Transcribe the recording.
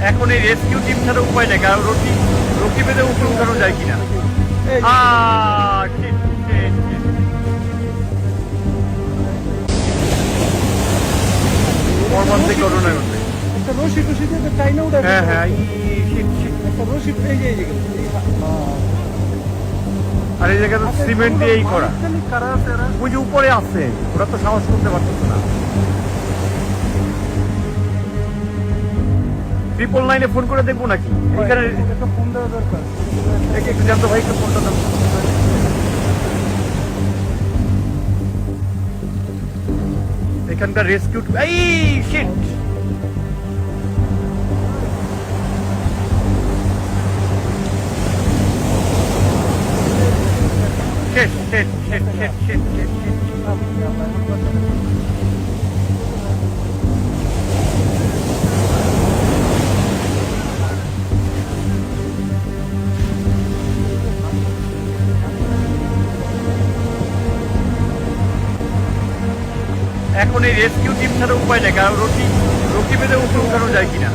এখন এই rescue team ছাড়া উপায় নেই কারণ রকি রকি বেঁধে উপরে উঠানো যায় কিনা. মর্মান্তিক ঘটনা রশি টসি দিয়ে উঠে হ্যাঁ হ্যাঁ রশি এই যে আর এই জায়গাটা আচ্ছা, সিমেন্ট দিয়েই করা। ওই যে উপরে আছে ওরা তো সাহস করতে পারতেছে না। ট্রিপল নাইনে ফোন করে দেখব নাকি? এখানে ফোন দেওয়া দরকার একটু জানতো ভাই, একটু ফোনটা দাও। এখানকার রেস্কিউ এই শিট শেট শেট শেট শেট শেট শেট এখন এই রেস্কিউ টিম ছাড়া উপায় নেই কারণ রকি রকি বেঁধে উপরে উঠানো যায় কিনা।